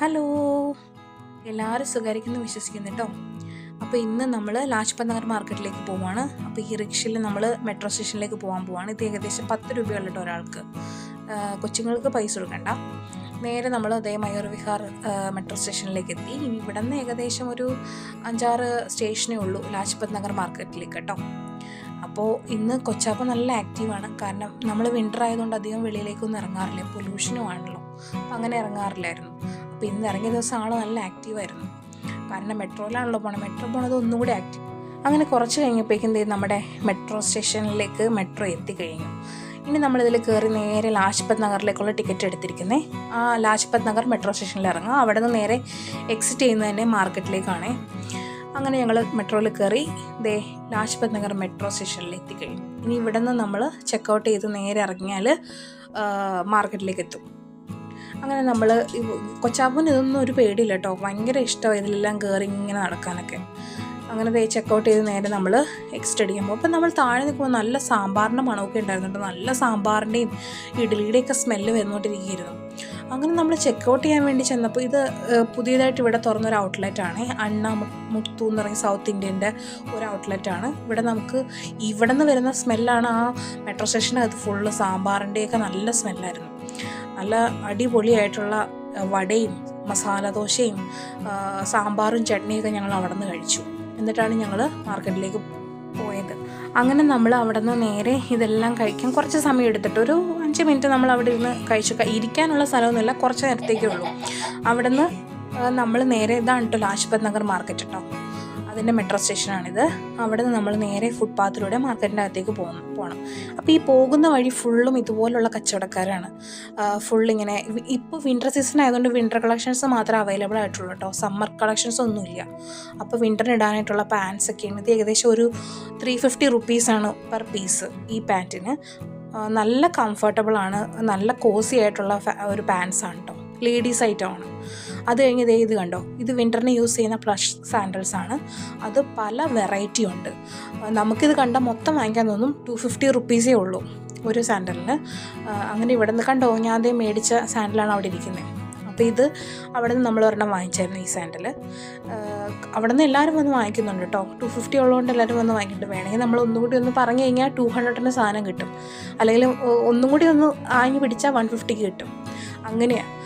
Hello. എല്ലാവരും സുഖമായിരിക്കുന്നു വിശ്വസിക്കുന്നു കേട്ടോ. അപ്പോൾ ഇന്ന് നമ്മൾ ലാജ്പത് നഗർ മാർക്കറ്റിലേക്ക് പോവാണ്. അപ്പോൾ ഈ റിക്ഷയിൽ നമ്മൾ മെട്രോ സ്റ്റേഷനിലേക്ക് പോകാൻ പോവാണ്. ഇത് ഏകദേശം പത്ത് രൂപയുള്ള കേട്ടോ ഒരാൾക്ക്. കൊച്ചുങ്ങൾക്ക് പൈസ കൊടുക്കണ്ട. നേരെ നമ്മൾ അതേ മയൂർ വിഹാർ മെട്രോ സ്റ്റേഷനിലേക്ക് എത്തി. ഇനി ഇവിടെ നിന്ന് ഏകദേശം ഒരു അഞ്ചാറ് സ്റ്റേഷനേ ഉള്ളൂ ലാജ്പത് നഗർ മാർക്കറ്റിലേക്ക് കേട്ടോ. അപ്പോൾ ഇന്ന് കൊച്ചാപ്പ നല്ല ആക്റ്റീവാണ് കാരണം നമ്മൾ വിന്റർ ആയതുകൊണ്ട് അധികം വെളിയിലേക്കൊന്നും ഇറങ്ങാറില്ല. പൊല്യൂഷനും ആണല്ലോ. അങ്ങനെ ഇറങ്ങാറില്ലായിരുന്നു. അപ്പോൾ ഇന്ന് ഇറങ്ങിയ ദിവസം ആൾ നല്ല ആക്റ്റീവായിരുന്നു കാരണം മെട്രോയിലാണല്ലോ പോണത് മെട്രോ പോണത് ഒന്നും കൂടി ആക്റ്റീവ് അങ്ങനെ കുറച്ച് കഴിഞ്ഞപ്പോഴേക്കും നമ്മുടെ മെട്രോ സ്റ്റേഷനിലേക്ക് മെട്രോ എത്തിക്കഴിഞ്ഞു. ഇനി നമ്മളിതിൽ കയറി നേരെ ലാജ്പത് നഗറിലേക്കുള്ള ടിക്കറ്റ് എടുത്തിരിക്കുന്നത് ആ ലാജ്പത് നഗർ മെട്രോ സ്റ്റേഷനിൽ ഇറങ്ങുക അവിടെ നിന്ന് നേരെ എക്സിറ്റ് ചെയ്യുന്നത് തന്നെ മാർക്കറ്റിലേക്കാണ് അങ്ങനെ ഞങ്ങൾ മെട്രോയിൽ കയറി ദേ ലാജ്പത് നഗർ മെട്രോ സ്റ്റേഷനിൽ എത്തിക്കഴിഞ്ഞു ഇനി ഇവിടെ നിന്ന് നമ്മൾ ചെക്കൗട്ട് ചെയ്ത് നേരെ ഇറങ്ങിയാൽ മാർക്കറ്റിലേക്ക് എത്തും അങ്ങനെ നമ്മൾ കൊച്ചാപ്പൻ ഇതൊന്നും ഒരു പേടിയില്ല കേട്ടോ. ഭയങ്കര ഇഷ്ടമാണ് ഇതിലെല്ലാം കയറി ഇങ്ങനെ നടക്കാനൊക്കെ. അങ്ങനെ ദേ ചെക്കൗട്ട് ചെയ്ത് നേരെ നമ്മൾ എക്സ്റ്റ് അടിക്കുമ്പോൾ അപ്പം നമ്മൾ താഴെ നിൽക്കുമ്പോൾ നല്ല സാമ്പാറിന്റെ മണമൊക്കെ ഉണ്ടായിരുന്നുണ്ട്. നല്ല സാമ്പാറിന്റെയും ഇഡ്ഡലിയുടെയൊക്കെ സ്മെല്ല് വന്നുകൊണ്ടിരിക്കുകയായിരുന്നു അങ്ങനെ നമ്മൾ ചെക്കൗട്ട് ചെയ്യാൻ വേണ്ടി ചെന്നപ്പോൾ ഇത് പുതിയതായിട്ട് ഇവിടെ തുറന്നൊരു ഔട്ട്ലെറ്റ് ആണ്. അണ്ണ മുത്തു എന്ന് പറയുന്ന സൗത്ത് ഇന്ത്യന്റെ ഒരു ഔട്ട്ലെറ്റ് ആണ്. ഇവിടെ നമുക്ക് ഇവിടെ നിന്ന് വരുന്ന സ്മെല്ലാണ് ആ മെട്രോ സ്റ്റേഷനകത്ത് ഫുള്ള് സാമ്പാറിന്റെയൊക്കെ നല്ല സ്മെല്ലായിരുന്നു നല്ല അടിപൊളിയായിട്ടുള്ള വടയും മസാല ദോശയും സാമ്പാറും ചട്നിയൊക്കെ ഞങ്ങൾ അവിടെ നിന്ന് കഴിച്ചു. എന്നിട്ടാണ് ഞങ്ങൾ മാർക്കറ്റിലേക്ക് പോയത്. അങ്ങനെ നമ്മൾ അവിടെ നിന്ന് നേരെ ഇതെല്ലാം കഴിക്കാൻ കുറച്ച് സമയം എടുത്തിട്ട് ഒരു അഞ്ച് മിനിറ്റ് നമ്മൾ അവിടെ ഇരുന്ന് കഴിച്ചു. ഇരിക്കാനുള്ള സ്ഥലമൊന്നുമില്ല കുറച്ച് നേരത്തേക്കേ ഉള്ളൂ. അവിടെ നിന്ന് നമ്മൾ നേരെ ഇതാണ് കേട്ടോ ലാജ്പത് നഗർ മാർക്കറ്റ് കേട്ടോ അതിന്റെ മെട്രോ സ്റ്റേഷനാണിത് അവിടെ നിന്ന് നമ്മൾ നേരെ ഫുട്പാത്തിലൂടെ മാർക്കറ്റിന്റെ അകത്തേക്ക് പോകുന്നു പോകണം അപ്പോൾ ഈ പോകുന്ന വഴി ഫുള്ളും ഇതുപോലുള്ള കച്ചവടക്കാരാണ്. ഫുള്ളിങ്ങനെ ഇപ്പോൾ വിന്റർ സീസൺ ആയതുകൊണ്ട് വിന്റർ കളക്ഷൻസ് മാത്രമേ അവൈലബിൾ ആയിട്ടുള്ളൂ കേട്ടോ സമ്മർ കളക്ഷൻസ് ഒന്നുമില്ല. അപ്പോൾ വിന്ററിന് ഇടാനായിട്ടുള്ള പാൻസ് ഒക്കെയാണ്. ഇത് ഏകദേശം ഒരു ത്രീ ഫിഫ്റ്റി റുപ്പീസാണ് പെർ പീസ് ഈ പാന്റിന് നല്ല കംഫർട്ടബിൾ ആണ്. നല്ല കോസി ആയിട്ടുള്ള ഒരു പാൻസ് ആണ് കേട്ടോ ലേഡീസ് ഐറ്റമാണ് അത് കഴിഞ്ഞ് ദേ ഇത് കണ്ടോ? ഇത് വിന്ററിന് യൂസ് ചെയ്യുന്ന പ്ലഷ് സാൻഡൽസ് ആണ്. അത് പല വെറൈറ്റി ഉണ്ട്. നമുക്കിത് കണ്ട മൊത്തം വാങ്ങിക്കാൻ തോന്നും ടു ഫിഫ്റ്റി റുപ്പീസേ ഉള്ളൂ ഒരു സാൻഡലിന് അങ്ങനെ ഇവിടെ നിന്ന് കണ്ടോ ഞാൻ അതേ മേടിച്ച സാൻഡലാണ് അവിടെ ഇരിക്കുന്നത് അപ്പോൾ ഇത് അവിടെ നിന്ന് നമ്മൾ ഒരെണ്ണം വാങ്ങിച്ചായിരുന്നു ഈ സാൻഡൽ അവിടെ നിന്ന് എല്ലാവരും വന്ന് വാങ്ങിക്കുന്നുണ്ട് കേട്ടോ ടു ഫിഫ്റ്റി ഉള്ളതുകൊണ്ട് എല്ലാവരും വന്ന് വാങ്ങിക്കുന്നുണ്ട്. വേണമെങ്കിൽ നമ്മൾ ഒന്നും കൂടി ഒന്ന് പറഞ്ഞു കഴിഞ്ഞാൽ ടു ഹൺഡ്രഡിന് സാധനം കിട്ടും. അല്ലെങ്കിൽ ഒന്നും കൂടി ഒന്ന് ആഞ്ഞു പിടിച്ചാൽ വൺ ഫിഫ്റ്റിക്ക് കിട്ടും. അങ്ങനെയാണ്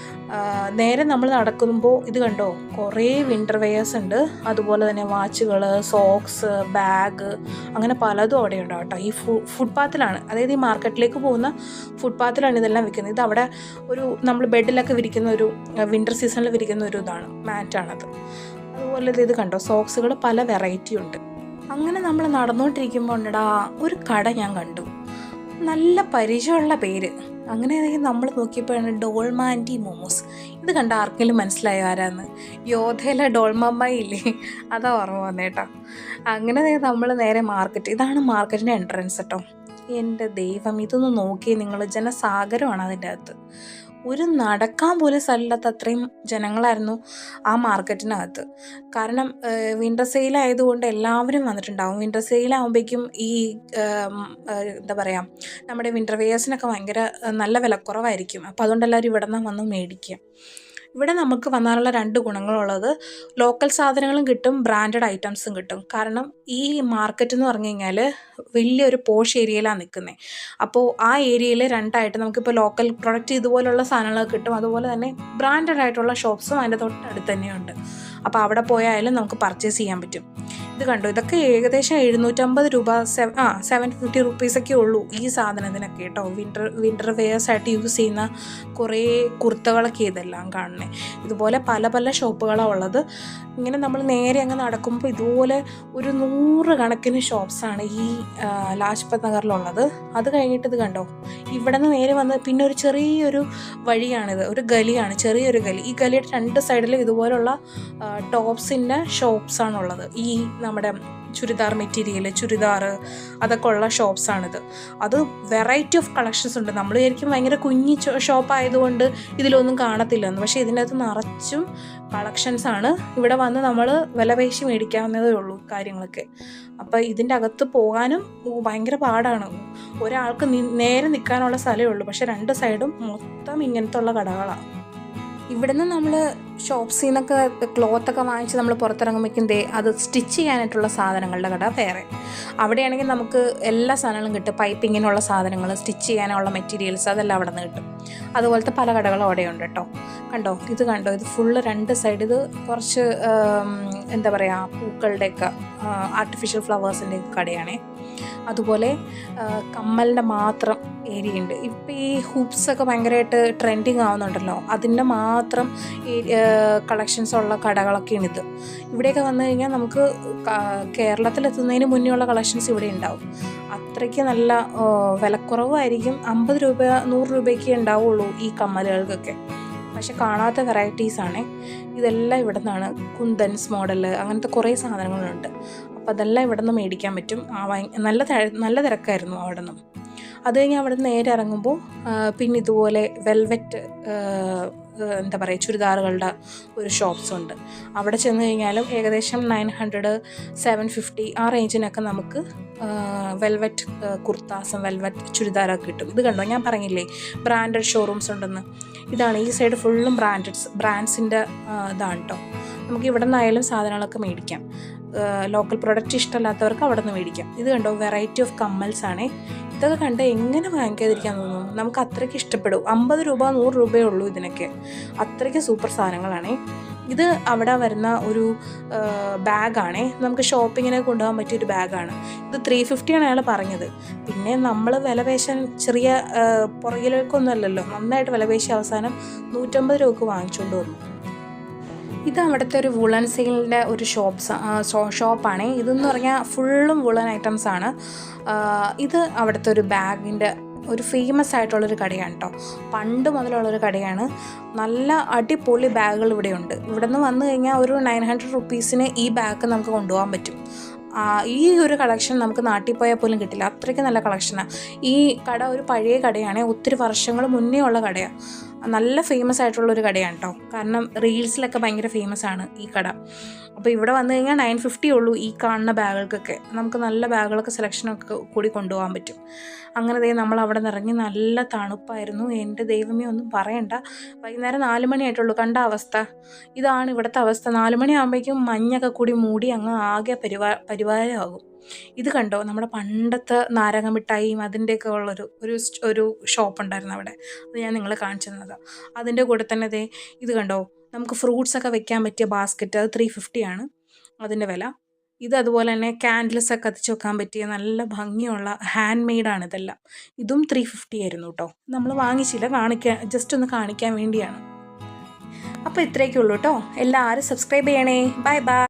നേരെ നമ്മൾ നടക്കുമ്പോൾ ഇത് കണ്ടോ? കുറേ വിന്റർ വെയേഴ്സ് ഉണ്ട്. അതുപോലെ തന്നെ വാച്ചുകൾ സോക്സ് ബാഗ് അങ്ങനെ പലതും അവിടെ ഉണ്ട് കേട്ടോ. ഈ ഫു ഫുട്പാത്തിലാണ് അതായത് ഈ മാർക്കറ്റിലേക്ക് പോകുന്ന ഫുട്പാത്തിലാണ് ഇതെല്ലാം വിൽക്കുന്നത് ഇത് അവിടെ ഒരു നമ്മൾ ബെഡിലൊക്കെ വിരിക്കുന്ന ഒരു വിന്റർ സീസണിൽ വിരിക്കുന്ന ഒരു ഇതാണ്. മാറ്റാണത് അതുപോലെ ഇത് ഇത് കണ്ടോ? സോക്സുകൾ പല വെറൈറ്റി ഉണ്ട്. അങ്ങനെ നമ്മൾ നടന്നുകൊണ്ടിരിക്കുമ്പോൾ ഉണ്ടടാ ഒരു കട ഞാൻ കണ്ടു. നല്ല പരിചയമുള്ള പേര്. അങ്ങനെ നമ്മൾ നോക്കിയപ്പോഴാണ് ഡോൾമാന്റി മോമോസ്. ഇത് കണ്ട ആർക്കെങ്കിലും മനസ്സിലായോ ആരാന്ന്? യോധയിലെ ഡോൾമാമ്മായി ഇല്ലേ അതാ ഓർമ്മ വന്നേട്ടാ അങ്ങനെ നമ്മൾ നേരെ മാർക്കറ്റ് ഇതാണ് മാർക്കറ്റിന്റെ എൻട്രൻസ് കേട്ടോ എന്റെ ദൈവം ഇതൊന്ന് നോക്കി നിങ്ങൾ ജനസാഗരമാണ് അതിന്റെ അകത്ത്. ഒരു നടക്കാൻ പോലും സ്ഥലമില്ലാത്ത അത്രയും ജനങ്ങളായിരുന്നു ആ മാർക്കറ്റിനകത്ത്. കാരണം വിന്റർ സെയിൽ ആയതുകൊണ്ട് എല്ലാവരും വന്നിട്ടുണ്ടാവും. വിന്റർ സെയിൽ ആകുമ്പോഴേക്കും ഈ എന്താ പറയുക നമ്മുടെ വിന്റർ വെയേഴ്സിനൊക്കെ ഭയങ്കര നല്ല വിലക്കുറവായിരിക്കും. അപ്പോൾ അതുകൊണ്ട് എല്ലാവരും ഇവിടെ നിന്ന് വന്ന് മേടിക്കുക. ഇവിടെ നമുക്ക് വന്നാലുള്ള രണ്ട് ഗുണങ്ങളുള്ളത് ലോക്കൽ സാധനങ്ങളും കിട്ടും ബ്രാൻഡഡ് ഐറ്റംസും കിട്ടും. കാരണം ഈ മാർക്കറ്റ് എന്ന് പറഞ്ഞു കഴിഞ്ഞാൽ വലിയൊരു പോഷ് ഏരിയയിലാണ് നിൽക്കുന്നത് അപ്പോൾ ആ ഏരിയയിൽ രണ്ടായിട്ട് നമുക്കിപ്പോൾ ലോക്കൽ പ്രൊഡക്റ്റ് ഇതുപോലുള്ള സാധനങ്ങളൊക്കെ കിട്ടും. അതുപോലെ തന്നെ ബ്രാൻഡഡ് ആയിട്ടുള്ള ഷോപ്സും അതിന്റെ തൊട്ടടുത്ത് തന്നെയുണ്ട്. അപ്പോൾ അവിടെ പോയാലും നമുക്ക് പർച്ചേസ് ചെയ്യാൻ പറ്റും. ഇത് കണ്ടു. ഇതൊക്കെ ഏകദേശം എഴുന്നൂറ്റമ്പത് രൂപ സെവ ആ സെവൻ ഫിഫ്റ്റി റുപ്പീസൊക്കെ ഉള്ളൂ ഈ സാധനത്തിനൊക്കെ കേട്ടോ. വിന്റർ വിന്റർ വെയേഴ്സ് ആയിട്ട് യൂസ് ചെയ്യുന്ന കുറേ കുർത്തകളൊക്കെ ഇതെല്ലാം കാണണേ ഇതുപോലെ പല പല ഷോപ്പുകളാണ് ഉള്ളത്. ഇങ്ങനെ നമ്മൾ നേരെ അങ്ങ് നടക്കുമ്പോൾ ഇതുപോലെ ഒരു നൂറ് കണക്കിന് ഷോപ്സാണ് ഈ ലാജ്പത് നഗറിലുള്ളത്. അത് കഴിഞ്ഞിട്ട് ഇത് കണ്ടോ? ഇവിടെ നിന്ന് നേരെ വന്ന് പിന്നെ ഒരു ചെറിയൊരു വഴിയാണിത്. ഒരു ഗലിയാണ് ചെറിയൊരു ഗലി. ഈ ഗലിയുടെ രണ്ട് സൈഡിലും ഇതുപോലുള്ള ടോപ്സിന്റെ ഷോപ്സാണുള്ളത് ഈ നമ്മുടെ ചുരിദാർ മെറ്റീരിയൽ ചുരിദാർ അതൊക്കെ ഉള്ള ഷോപ്സാണിത് അത് വെറൈറ്റി ഓഫ് കളക്ഷൻസ് ഉണ്ട്. നമ്മൾ വിചാരിക്കും ഭയങ്കര കുഞ്ഞി ഷോപ്പ് ആയതുകൊണ്ട് ഇതിലൊന്നും കാണത്തില്ലെന്ന്. പക്ഷേ ഇതിനകത്ത് നിറച്ചും കളക്ഷൻസ് ആണ്. ഇവിടെ വന്ന് നമ്മൾ വിലപേശി മേടിക്കാവുന്നതേ ഉള്ളൂ കാര്യങ്ങളൊക്കെ. അപ്പോൾ ഇതിന്റെ അകത്ത് പോകാനും ഭയങ്കര പാടാണ്. ഒരാൾക്ക് നേരെ നിൽക്കാനുള്ള സ്ഥലമേ ഉള്ളൂ. പക്ഷേ രണ്ട് സൈഡും മൊത്തം ഇങ്ങനത്തെ ഉള്ള കടകളാണ് ഇവിടുന്ന് നമ്മൾ ഷോപ്സിൽ നിന്നൊക്കെ ക്ലോത്ത് ഒക്കെ വാങ്ങിച്ച് നമ്മൾ പുറത്തിറങ്ങുമ്പോഴേക്കും ദേ അത് സ്റ്റിച്ച് ചെയ്യാനായിട്ടുള്ള സാധനങ്ങളുടെ കട വേറെ. അവിടെയാണെങ്കിൽ നമുക്ക് എല്ലാ സാധനങ്ങളും കിട്ടും. പൈപ്പിങ്ങിനുള്ള സാധനങ്ങൾ സ്റ്റിച്ച് ചെയ്യാനുള്ള മെറ്റീരിയൽസ് അതെല്ലാം അവിടെ നിന്ന് കിട്ടും. അതുപോലത്തെ പല കടകളും അവിടെയുണ്ട് കേട്ടോ കണ്ടോ? ഇത് കണ്ടോ? ഇത് ഫുള്ള് രണ്ട് സൈഡ് ഇത് കുറച്ച് എന്താ പറയുക പൂക്കളുടെയൊക്കെ ആർട്ടിഫിഷ്യൽ ഫ്ലവേഴ്സിന്റെ കടയാണേ. അതുപോലെ കമ്മലിന്റെ മാത്രം ഏരിയ ഉണ്ട് ഇപ്പം ഈ ഹൂപ്സൊക്കെ ഭയങ്കരമായിട്ട് ട്രെൻഡിങ് ആവുന്നുണ്ടല്ലോ അതിന്റെ മാത്രം കളക്ഷൻസ് ഉള്ള കടകളൊക്കെയാണ് ഇത് ഇവിടെയൊക്കെ വന്നു കഴിഞ്ഞാൽ നമുക്ക് കേരളത്തിലെത്തുന്നതിന് മുന്നേ ഉള്ള കളക്ഷൻസ് ഇവിടെ ഉണ്ടാവും. അത്രയ്ക്ക് നല്ല വിലക്കുറവായിരിക്കും. അമ്പത് രൂപ നൂറ് രൂപയ്ക്ക് ഉണ്ടാവുള്ളൂ ഈ കമ്മലുകൾക്കൊക്കെ. പക്ഷെ കാണാത്ത വെറൈറ്റീസ് ആണ്. ഇതെല്ലാം ഇവിടെ നിന്നാണ് കുന്തൻസ് മോഡൽ അങ്ങനത്തെ കുറേ സാധനങ്ങളുണ്ട്. അപ്പോൾ അതെല്ലാം ഇവിടെ നിന്ന് മേടിക്കാൻ പറ്റും. ആ നല്ല നല്ല തിരക്കായിരുന്നു അവിടെ നിന്നും അത് കഴിഞ്ഞ് അവിടെ നിന്ന് നേരെ ഇറങ്ങുമ്പോൾ പിന്നെ ഇതുപോലെ വെൽവെറ്റ് എന്താ പറയുക ചുരിദാറുകളുടെ ഒരു ഷോപ്സ് ഉണ്ട്. അവിടെ ചെന്ന് കഴിഞ്ഞാലും ഏകദേശം നയൻ ഹൺഡ്രഡ് സെവൻ ഫിഫ്റ്റി ആ റേഞ്ചിനൊക്കെ നമുക്ക് വെൽവെറ്റ് കുർത്താസും വെൽവെറ്റ് ചുരിദാറൊക്കെ കിട്ടും. ഇത് കണ്ടോ? ഞാൻ പറഞ്ഞില്ലേ ബ്രാൻഡഡ് ഷോറൂംസ് ഉണ്ടെന്ന്. ഇതാണ് ഈ സൈഡ് ഫുള്ളും ബ്രാൻഡഡ്സ് ബ്രാൻഡ്സിന്റെ ഇതാണ് കേട്ടോ നമുക്ക് ഇവിടെ നിന്നായാലും സാധനങ്ങളൊക്കെ മേടിക്കാം. ലോക്കൽ പ്രൊഡക്റ്റ് ഇഷ്ടമല്ലാത്തവർക്ക് അവിടെ നിന്ന് മേടിക്കാം. ഇത് കണ്ടോ വെറൈറ്റി ഓഫ് കമ്മൽസ് ആണേ. ഇതൊക്കെ കണ്ട് എങ്ങനെ വാങ്ങിക്കാതിരിക്കാൻ തോന്നുന്നു നമുക്ക് അത്രയ്ക്ക് ഇഷ്ടപ്പെടും. അമ്പത് രൂപ നൂറ് രൂപയേ ഉള്ളൂ ഇതിനൊക്കെ. അത്രയ്ക്ക് സൂപ്പർ സാധനങ്ങളാണേ. ഇത് അവിടെ വരുന്ന ഒരു ബാഗാണേ നമുക്ക് ഷോപ്പിങ്ങിനെ കൊണ്ടുപോകാൻ പറ്റിയ ഒരു ബാഗാണ് ഇത് ത്രീ ഫിഫ്റ്റിയാണ് അയാൾ പറഞ്ഞത്. പിന്നെ നമ്മൾ വില ചെറിയ പുറകിലേക്കൊന്നും അല്ലല്ലോ നന്നായിട്ട് വില പേശി അവസാനം നൂറ്റമ്പത് രൂപക്ക് വാങ്ങിച്ചുകൊണ്ട് വന്നു. ഇത് അവിടുത്തെ ഒരു വുളൻ സെയിലിന്റെ ഒരു ഷോപ്സ് ഷോപ്പാണ് ഇതെന്ന് പറഞ്ഞാൽ ഫുള്ളും വുളൻ ഐറ്റംസ് ആണ്. ഇത് അവിടുത്തെ ഒരു ബാഗിന്റെ ഒരു ഫേമസ് ആയിട്ടുള്ളൊരു കടയാണ് കേട്ടോ പണ്ട് മുതലുള്ളൊരു കടയാണ്. നല്ല അടിപൊളി ബാഗുകൾ ഇവിടെയുണ്ട്. ഇവിടെ നിന്ന് വന്നു കഴിഞ്ഞാൽ ഒരു നയൻ ഹൺഡ്രഡ് റുപ്പീസിന് ഈ ബാഗ് നമുക്ക് കൊണ്ടുപോകാൻ പറ്റും. ഈ ഒരു കളക്ഷൻ നമുക്ക് നാട്ടിൽ പോയാൽ പോലും കിട്ടില്ല. അത്രയ്ക്ക് നല്ല കളക്ഷനാണ് ഈ കട ഒരു പഴയ കടയാണ്. ഒത്തിരി വർഷങ്ങൾ മുന്നേ ഉള്ള കടയാണ് നല്ല ഫേമസ് ആയിട്ടുള്ള ഒരു കടയാണ് കേട്ടോ കാരണം റീൽസിലൊക്കെ ഭയങ്കര ഫേമസ് ആണ് ഈ കട. അപ്പോൾ ഇവിടെ വന്നു കഴിഞ്ഞാൽ നയൻ ഫിഫ്റ്റി ഉള്ളൂ ഈ കാണുന്ന ബാഗുകൾക്കൊക്കെ. നമുക്ക് നല്ല ബാഗുകളൊക്കെ സെലക്ഷനൊക്കെ കൂടി കൊണ്ടുപോകാൻ പറ്റും. അങ്ങനെ ദൈവം നമ്മൾ അവിടെ നിറഞ്ഞ് നല്ല തണുപ്പായിരുന്നു. എന്റെ ദൈവമേ ഒന്നും പറയണ്ട. വൈകുന്നേരം നാല് മണിയായിട്ടുള്ളൂ കണ്ട അവസ്ഥ. ഇതാണ് ഇവിടുത്തെ അവസ്ഥ. നാല് മണിയാകുമ്പോഴേക്കും മഞ്ഞൊക്കെ കൂടി മൂടി അങ്ങ് ആകെ പരിവാ പരിവാരമാകും. ഇത് കണ്ടോ? നമ്മുടെ പണ്ടത്തെ നാരങ്ങ മിഠായിയും അതിന്റെയൊക്കെ ഉള്ളൊരു ഒരു ഒരു ഷോപ്പ് ഉണ്ടായിരുന്നു അവിടെ. അത് ഞാൻ നിങ്ങളെ കാണിച്ചു തന്നതാണ് അതിന്റെ കൂടെ തന്നെ ദേ ഇത് കണ്ടോ? നമുക്ക് ഫ്രൂട്ട്സ് ഒക്കെ വെക്കാൻ പറ്റിയ ബാസ്ക്കറ്റ് അത് ത്രീ ആണ്. അതിന്റെ വില. ഇത് അതുപോലെ തന്നെ ക്യാൻഡിൽസ് ഒക്കെ കത്തിച്ച് വെക്കാൻ പറ്റിയ നല്ല ഭംഗിയുള്ള ഹാൻഡ് മെയ്ഡാണ് ഇതെല്ലാം. ഇതും ത്രീ ഫിഫ്റ്റി ആയിരുന്നു കേട്ടോ. നമ്മൾ വാങ്ങിച്ചില്ല കാണിക്കാൻ ജസ്റ്റ് ഒന്ന് കാണിക്കാൻ വേണ്ടിയാണ്. അപ്പോൾ ഇത്രയൊക്കെ ഉള്ളൂ കേട്ടോ. എല്ലാവരും സബ്സ്ക്രൈബ് ചെയ്യണേ. Bye bye.